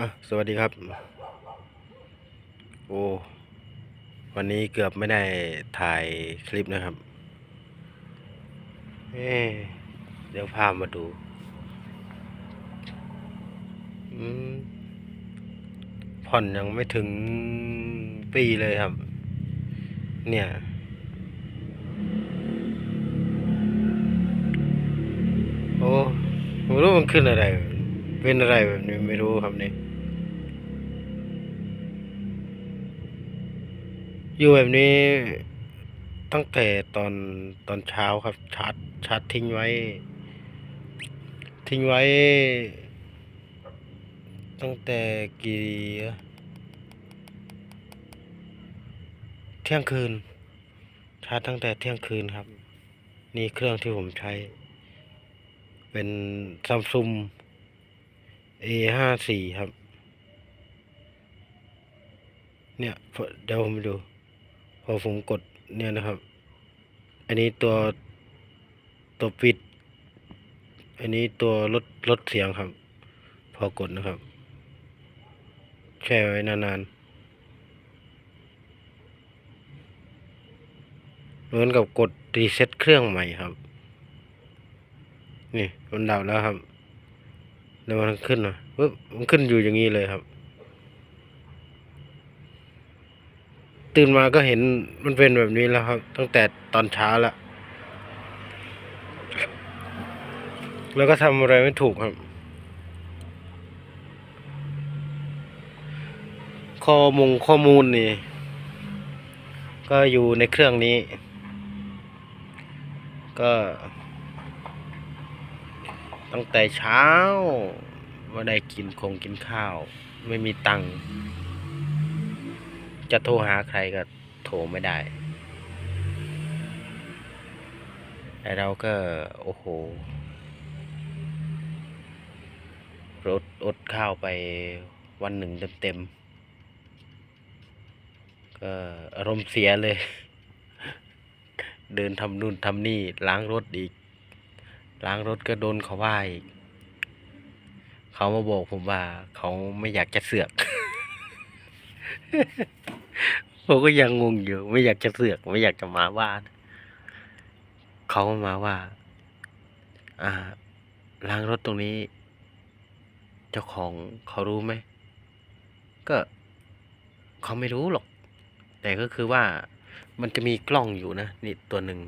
อะสวัสดีครับ โอ้ วันนี้เกือบไม่ได้ถ่ายคลิปนะครับ เอ๊เดี๋ยวพามาดูอืมผ่อนยังไม่ถึงปีเลยครับ เนี่ย โอ้ไม่รู้มันขึ้นอะไร เป็นอะไรแบบนี้ไม่รู้ครับเนี่ย อยู่แบบนี้ตั้งแต่ตอนตอนเช้าครับ ชาร์จชาร์จทิ้งไว้ ทิ้งไว้ ตั้งแต่กี่เที่ยงคืน ชาร์จตั้งแต่เที่ยงคืนครับ นี่เครื่องที่ผมใช้ เป็นซัมซุง A ห้าสี่ครับ เนี่ย เดี๋ยวผมดู พอผมกดเนี่ยนะครับ อันนี้ตัวตัวปิด อันนี้ตัวลดลดเสียงครับ พอกดนะครับ แช่ไว้นานๆ เหมือนกับกดรีเซ็ตเครื่องใหม่ครับ นี่มันดับแล้วครับ แล้วมันขึ้นมาปึ๊บมันขึ้นอยู่อย่างนี้เลยครับ ตื่นมาก็เห็นมันเป็นแบบนี้แล้วครับ ตั้งแต่ตอนเช้าแล้ว แล้วก็ทำอะไรไม่ถูกครับ ข้อมูลข้อมูลนี่ ก็อยู่ในเครื่องนี้ ก็ ตั้งแต่เช้าว่าได้กินคงกินข้าว ไม่มีตังค์ จะโทรหาใครก็โทรไม่ได้แต่เราก็ โอ้โหรดอดข้าวไปวันหนึ่งเต็มๆก็อารมณ์เสียเลย เดินทำนู่นทำนี่ล้างรถอีก ล้างรถก็โดนเขาว่าอีก เขามาบอกผมว่า เขาไม่อยากจะเสือก ผมก็ยังงงอยู่ ไม่อยากจะเสือก ไม่อยากจะมาว่าเขามาว่า อ่าล้างรถตรงนี้ เจ้าของเขารู้ไหม ก็เขาไม่รู้หรอก แต่ก็คือว่ามันจะมีกล้องอยู่นะ นี่ตัวหนึ่ง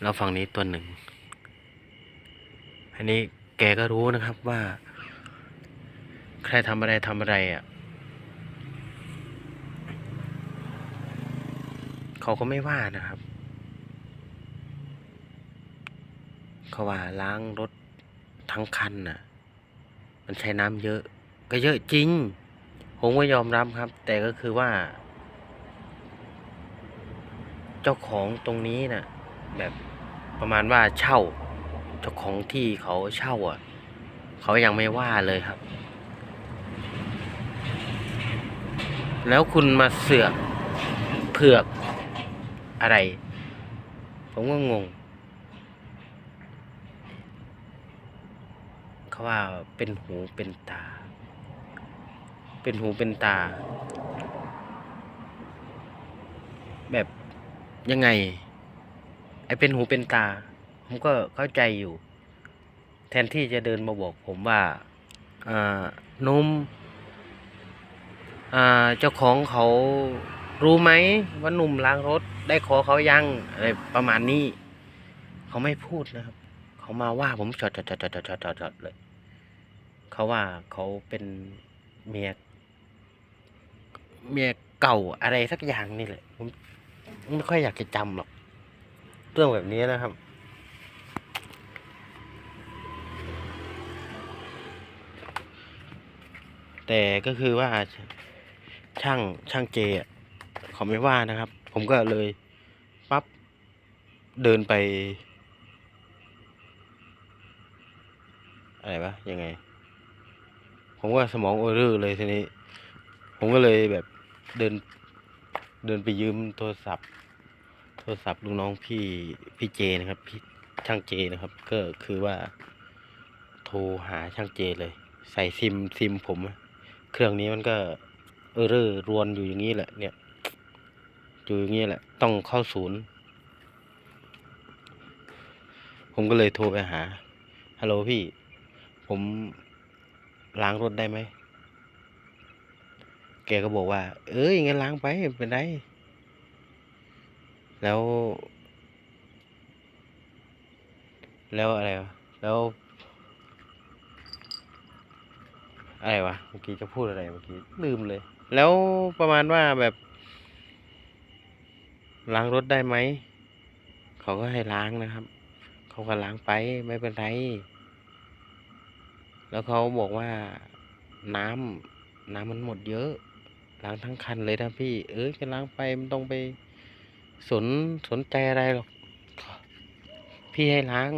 แล้วฝั่งนี้ตัวหนึ่งอันนี้แกก็รู้นะครับว่า ใครทำอะไรทำอะไรอะ เขาก็ไม่ว่านะครับ เขาว่าล้างรถทั้งคันน่ะ มันใช้น้ำเยอะ ก็เยอะจริง ผมก็ยอมรับครับ แต่ก็คือว่า เจ้าของตรงนี้น่ะ แบบประมาณว่าเช่า เจ้าของที่เขาเช่าอะ เขายังไม่ว่าเลยครับ แล้วคุณมาเสือกเผือก อะไร ผมก็งง เขาว่าเป็นหูเป็นตา เป็นหูเป็นตา แบบยังไง ไอ้เป็นหูเป็นตา ผมก็เข้าใจอยู่ แทนที่จะเดินมาบอกผมว่าอ่านุ่มอ่าเจ้าของเขารู้ไหมว่าหนุ่มล้างรถ ได้ขอเขายังอะไรประมาณนี้ เขาไม่พูดนะครับ เขามาว่าผมจอดจอดจอดจอดจอดเลย เขาว่าเขาเป็นเมียเมียเก่าอะไรสักอย่างนี่แหละผมไม่ค่อยอยากจะจำหรอก เรื่องแบบนี้นะครับ แต่ก็คือว่าช่างช่างเจเขาไม่ว่านะครับ ผมก็เลยปั๊บเดินไปอะไรวะยังไง ผมก็สมองโอเรอร์เลยทีนี้ ผมก็เลยแบบเดิน เดินไปยืมโทรศัพท์ โทรศัพท์ลูกน้องพี่พี่เจนะครับ พี่ช่างเจนะครับ ก็คือว่า โทรหาช่างเจเลย ใส่ซิมซิมผม เครื่องนี้มันก็เออเร่อรวนอยู่อย่างนี้แหละเนี่ย อยู่อย่างนี้แหละ ต้องเข้าศูนย์ ผมก็เลยโทรไปหา ฮัลโหลพี่ ผมล้างรถได้ไหม แกก็บอกว่า เอ้ยงั้นล้างไปเป็นไร แล้ว แล้วอะไรวะ แล้วอะไรวะ เมื่อกี้จะพูดอะไรเมื่อกี้ลืมเลย แล้วประมาณว่าแบบ ล้างรถได้ไหม เขาก็ให้ล้างนะครับ เขาก็ล้างไปไม่เป็นไร แล้วเขาบอกว่าน้ำน้ำมันหมดเยอะ ล้างทั้งคันเลยนะพี่ เอ้ยแค่ล้างไปมันต้องไปสนสนใจอะไรหรอก พี่ให้ล้าง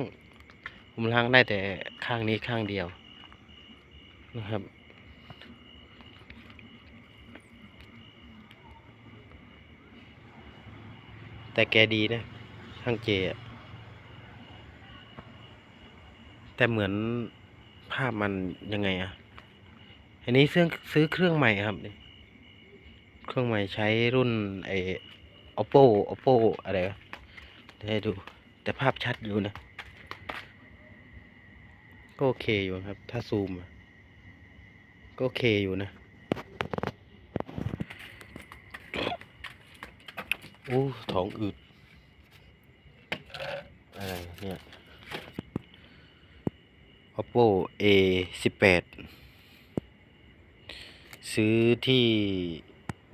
ผมล้างได้แต่ข้างนี้ข้างเดียวนะครับ แต่แกดีนะช่างเจแต่เหมือนภาพมันยังไงอะอันนี้ซื้อซื้อเครื่องใหม่ครับ เครื่องใหม่ใช้รุ่นไอ oppo oppo อะไรวะเดี๋ยวให้ดู แต่ภาพชัดอยู่นะ ก็โอเคอยู่ครับ ถ้าซูมก็โอเคอยู่นะ โอ้ท้องอืด อะไรเนี่ย oppo a สิบแปดซื้อที่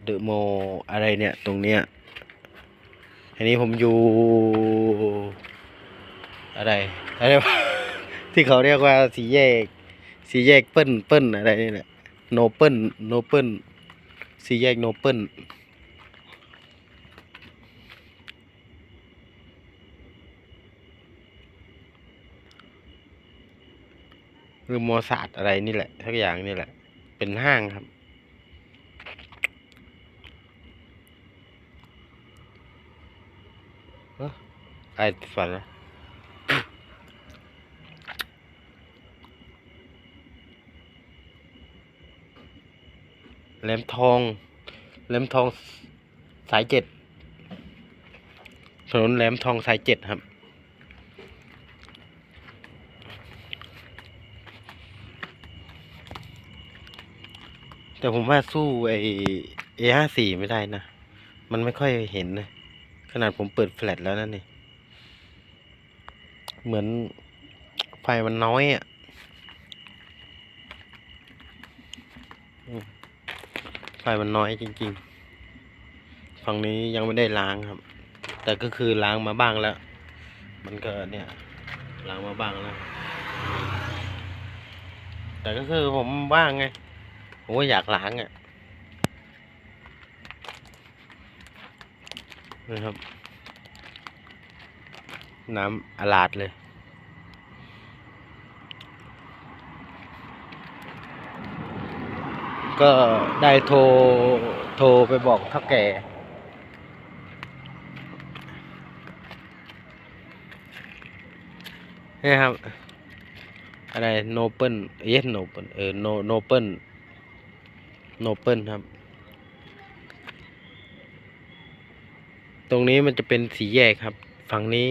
เดอะมอลอะไรเนี่ย ตรงเนี้ย อันนี้ผมอยู่ อะไร อะไรวะที่เขาเรียกว่าสีแยก สีแยกเปิ้ลเปิ้ลอะไรนี่แหละโนเปิ้ลโนเปิ้ลสีแยกโนเปิ้ล รือมอศาสตอะไรนี่แหละทักอย่างนี่แหละ เป็นห้างครับ เออไอ้ฝันละแหลมทองแหลมทองสายเจ็ดถนนแหลมทองสายเจ็ดครับ แต่ผมว่าสู้ไอเอห้าสี่ไม่ได้นะ มันไม่ค่อยเห็นนะ ขนาดผมเปิดแฟลชแล้วนั่นนี่ เหมือนไฟมันน้อยอะไฟมันน้อยจริง ๆ ฝั่งนี้ยังไม่ได้ล้างครับ แต่ก็คือล้างมาบ้างแล้ว มันก็เนี่ย ล้างมาบ้างแล้ว แต่ก็คือผมว่างไง ผมก็อยากล้างอะนะครับ น้ำอาลาดเลยก็ได้โทรโทรไปบอกเท่าแก่ นี่ครับ อะไรโนเปิลเยสโนเปิลเออโนโนเปิล โนเปิลครับ ตรงนี้มันจะเป็นสีแยกครับ ฝั่งนี้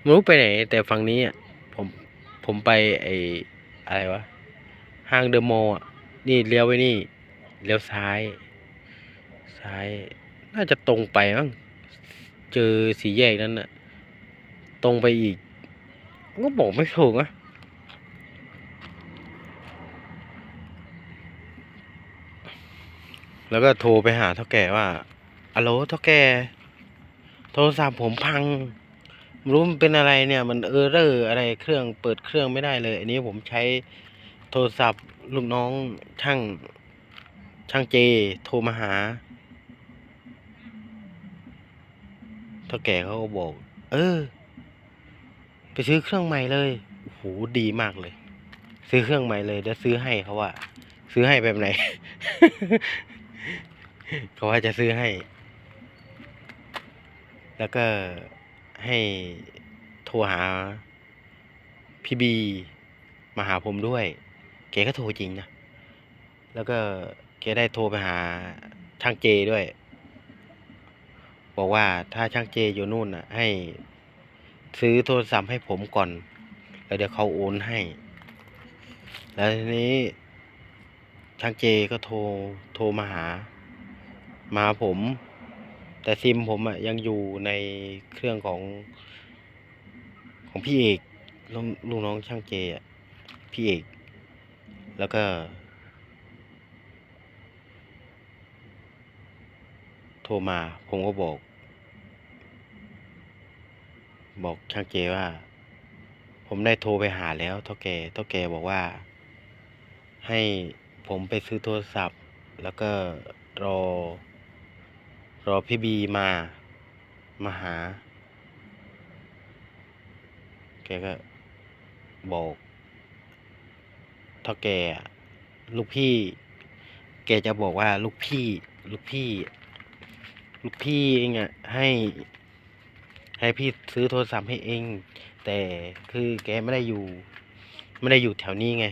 ไม่รู้ไปไหน แต่ฝั่งนี้อะผมผมไปไออะไรวะ ห้างเดอะมอลล์อะ นี่เลี้ยวไปนี่เลี้ยวซ้าย ซ้าย น่าจะตรงไปมั้งเจอสีแยกนั้นน่ะ ตรงไปอีก ก็บอกไม่ถูกอะ แล้วก็โทรไปหาเท่าแก่ว่าอโลเท่าแก่ โทรศัพท์ผมพังไม่รู้มันเป็นอะไรเนี่ย มันเออร์เรอร์อะไรเครื่องเปิดเครื่องไม่ได้เลย อันนี้ผมใช้โทรศัพท์ลูกน้องช่างช่างเจ โทรมาหาเท่าแก่เขาก็บอก เออ ไปซื้อเครื่องใหม่เลยโอ้โหดีมากเลย ซื้อเครื่องใหม่เลยเดี๋ยวซื้อให้เขาว่า ซื้อให้แบบไหน เขาว่าจะซื้อให้ แล้วก็ให้โทรหาพี่บี มาหาผมด้วยแกก็โทรจริงนะ แล้วก็แกได้โทรไปหาช่างเจด้วย บอกว่าถ้าช่างเจอยู่นู่นน่ะ ให้ซื้อโทรศัพท์ให้ผมก่อน แล้วเดี๋ยวเขาโอนให้ แล้วทีนี้ ช่างเจก็โทรโทรมาหา มาผม แต่ซิมผมอะยังอยู่ในเครื่องของ ของพี่เอกลูกลูกน้องช่างเจอะพี่เอก แล้วก็โทรมาผมก็บอก บอกช่างเจว่า ผมได้โทรไปหาแล้วเท่าแกเท่าแกบอกว่า ให้ ผมไปซื้อโทรศัพท์ แล้วก็รอ รอพี่บีมา มาหา แกก็บอกเท่าแกลูกพี่ แกจะบอกว่าลูกพี่ ลูกพี่ ลูกพี่เองอะให้ ให้พี่ซื้อโทรศัพท์ให้เอง แต่คือแกไม่ได้อยู่ ไม่ได้อยู่แถวนี้ไง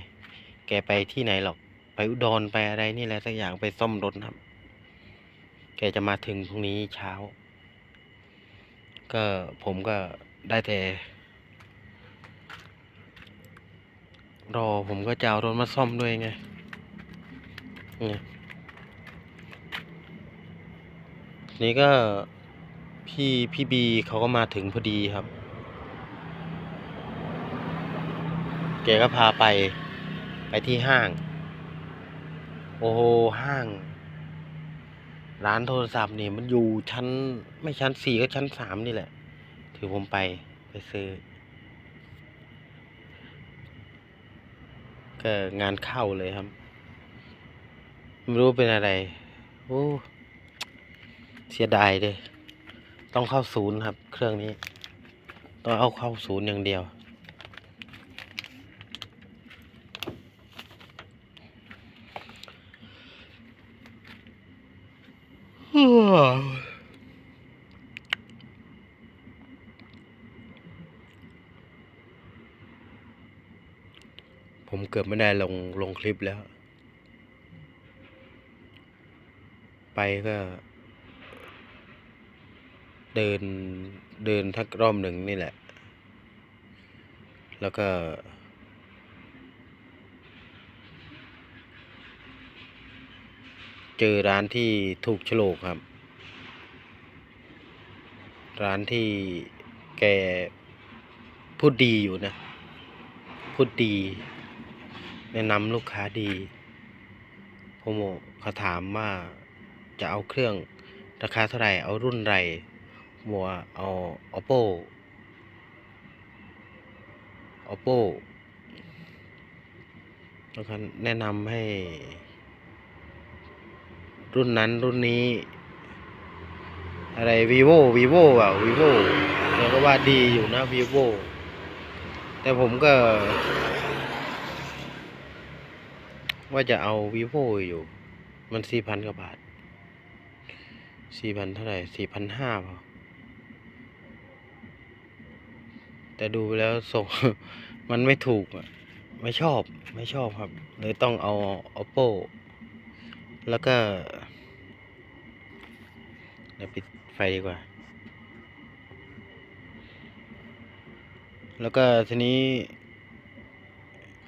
แกไปที่ไหนหรอก ไปอุดรไปอะไรนี่แหละสักอย่างไปซ่อมรถครับ แกจะมาถึงพรุ่งนี้เช้า ก็ผมก็ได้แต่ รอผมก็จะเอารถมาซ่อมด้วยไงไงนี่ก็พี่พี่บีเขาก็มาถึงพอดีครับ แกก็พาไปไปที่ห้าง โอ้โหห้าง ร้านโทรศัพท์นี่มันอยู่ชั้น ไม่ชั้นสี่ก็ชั้นสามนี่แหละ ถือผมไปไปซื้อก็งานเข้าเลยครับ ไม่รู้เป็นอะไร โอ้เสียดายเลย ต้องเข้าศูนย์ครับ เครื่องนี้ ต้องเอาเข้าศูนย์อย่างเดียว ผมเกือบไม่ได้ลงลงคลิปแล้ว ไปก็ เดินเดินทักรอบหนึ่งนี่แหละ แล้วก็ เจอร้านที่ถูกโฉลกครับ ร้านที่แกพูดดีอยู่นะ พูดดี แนะนำลูกค้าดี ผมเขาถามว่าจะเอาเครื่องราคาเท่าไหร่ เอารุ่นไรบัวเอา oppo oppo แล้วก็แนะนำให้ รุ่นนั้นรุ่นนี้ อะไร vivo vivo อะ vivo แล้วก็ว่าดีอยู่นะ vivo แต่ผมก็ ว่าจะเอา vivo อยู่ มันสี่พันกว่าบาทสี่พันเท่าไหร่สี่พันห้าเปล่าแต่ดูไปแล้วส่ง มันไม่ถูกอะไม่ชอบไม่ชอบครับ เลยต้องเอา oppo แล้วก็เดี๋ยวปิดไฟดีกว่า แล้วก็ทีนี้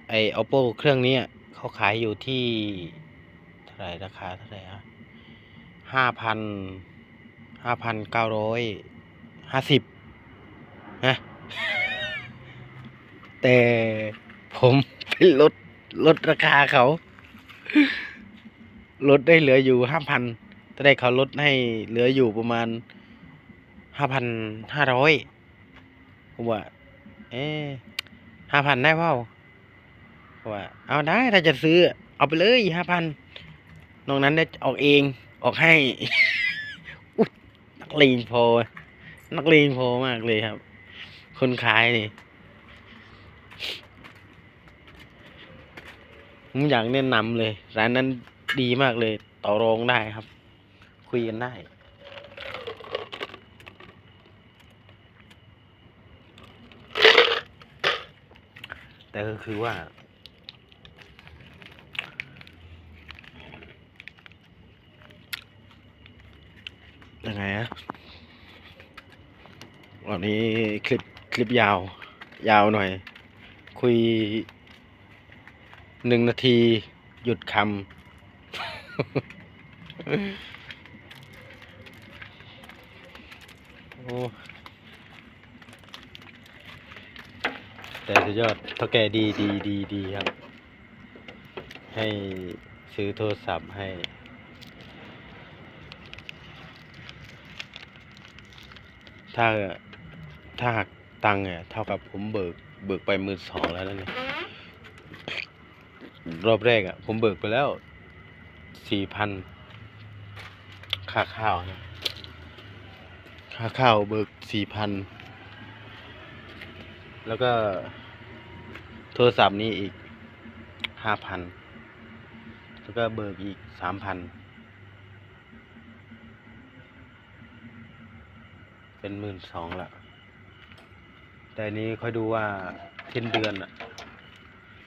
ไอ oppo เครื่องนี้ เขาขายอยู่ที่เท่าไหร่ราคาเท่าไหร่อะห้าพันห้าพันเก้าร้อยห้าสิบนะแต่ผมไปลดลดราคาเขา ลดได้เหลืออยู่ห้าพันแต่ได้เขาลดให้เหลืออยู่ประมาณห้าพันห้าร้อยผมว่า เอ๊ห้าพันได้เปล่า ว่า เอาได้ถ้าจะซื้อ เอาไปเลยห้าพันนอกนั้นได้ออกเองออกให้นักเลงพอ นักเลงพอมากเลยครับ คนขายนี่ผมอยากแนะนำเลย ร้านนั้นดีมากเลย ต่อรองได้ครับ คุยกันได้แต่ก็คือว่า ยังไงอะวันนี้คลิปคลิปยาว ยาวหน่อย คุยหนึ่งนาทีหยุดคำโอ้แต่สุดยอดเท่าแก่ดีดีดีดีครับ ให้ซื้อโทรศัพท์ให้ ถ้าถ้าหักตังค์เนี่ยเท่ากับผมเบิกเบิกไปหมื่นสองแล้วนั่นเนี่ยรอบแรกอะ ผมเบิกไปแล้วสี่พันค่าข้าวนะค่าข้าวเบิกสี่พันแล้วก็โทรศัพท์นี้อีกห้าพันแล้วก็เบิกอีกสามพัน เป็นหมื่นสองละ แต่นี้ค่อยดูว่าสิ้นเดือนอะ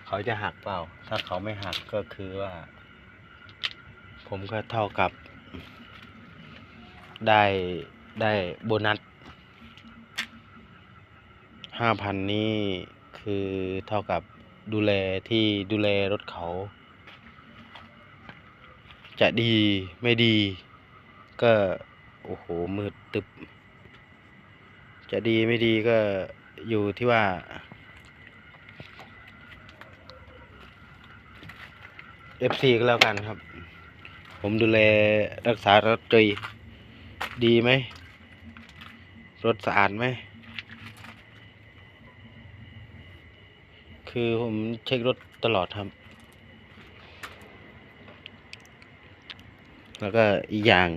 เขาจะหักเปล่า ถ้าเขาไม่หักก็คือว่า ผมก็เท่ากับ ได้ได้โบนัสห้าพันนี้คือเท่ากับดูแลที่ดูแลรถเขา จะดีไม่ดี ก็ โอ้โห มืดตึบ จะดีไม่ดีก็อยู่ที่ว่า FC ก็แล้วกันครับ ผมดูแลรักษารถดีดีไหม รถสะอาดไหม คือผมเช็ครถตลอดครับ แล้วก็อีกอย่าง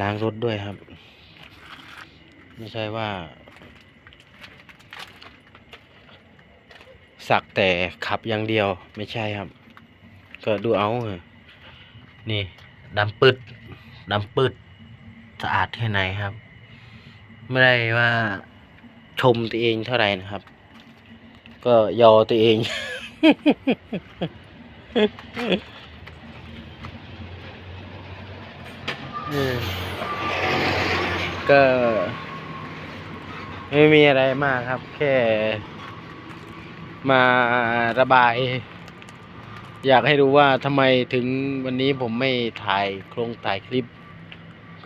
ล้างรถด้วยครับ ไม่ใช่ว่า สักแต่ขับอย่างเดียวไม่ใช่ครับ ก็ดูเอาเถอะนี่ดำปืดดำปืดสะอาดแค่ไหนครับ ไม่ได้ว่าชมตัวเองเท่าไหร่นะครับ ก็ยอตัวเองก็ ไม่มีอะไรมากครับ แค่ มาระบาย อยากให้รู้ว่าทำไมถึงวันนี้ผมไม่ถ่ายโครงถ่ายคลิป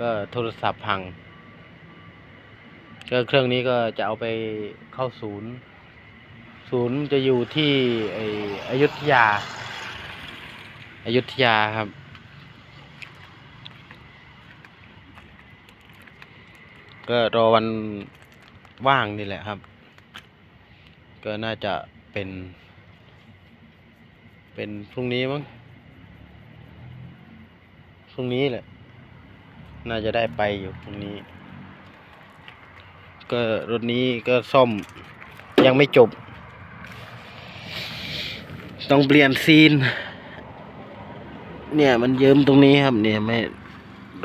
ก็โทรศัพท์พังก็เครื่องนี้ก็จะเอาไปเข้าศูนย์ ศูนย์จะอยู่ที่ไออยุธยาอายุทยาครับ ก็รอวัน ว่างนี่แหละครับ ก็น่าจะเป็น เป็นพรุ่งนี้มั้งพรุ่งนี้แหละ น่าจะได้ไปอยู่พรุ่งนี้ ก็รถนี้ก็ซ่อมยังไม่จบ ต้องเปลี่ยนซีน เนี่ยมันเยิ้มตรงนี้ครับเนี่ยไม่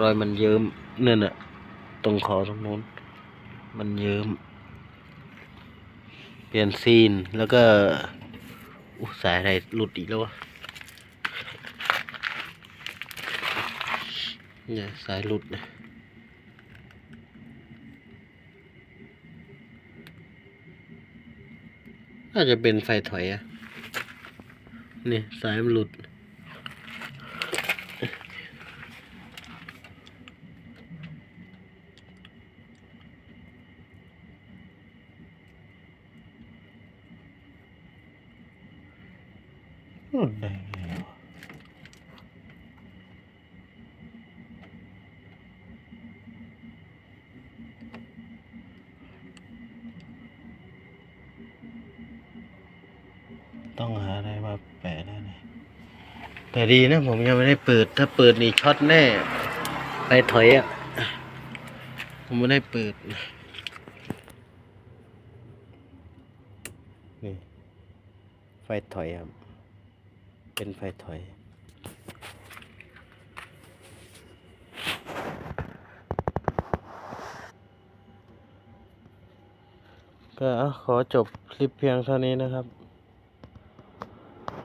รอยมันเยิ้มเนี่ยน่ะตรงคอตรงนู้น มันเยิ้ม เปลี่ยนซีนแล้วก็อุยสายอะไรหลุดอีกแล้ววะเนี่ยสายหลุดนะน่าจะเป็นไฟถอยอะนี่สายมันหลุด หลุดได้ไงวะ ต้องหาอะไรมาแปะได้เลยแต่ดีนะผมยังไม่ได้เปิด ถ้าเปิดนี่ช็อตแน่ ไปถอยอะ ผมไม่ได้เปิด นี่ ไฟถอยครับ เป็นไฟถอยก็ขอจบคลิปเพียงเท่านี้นะครับ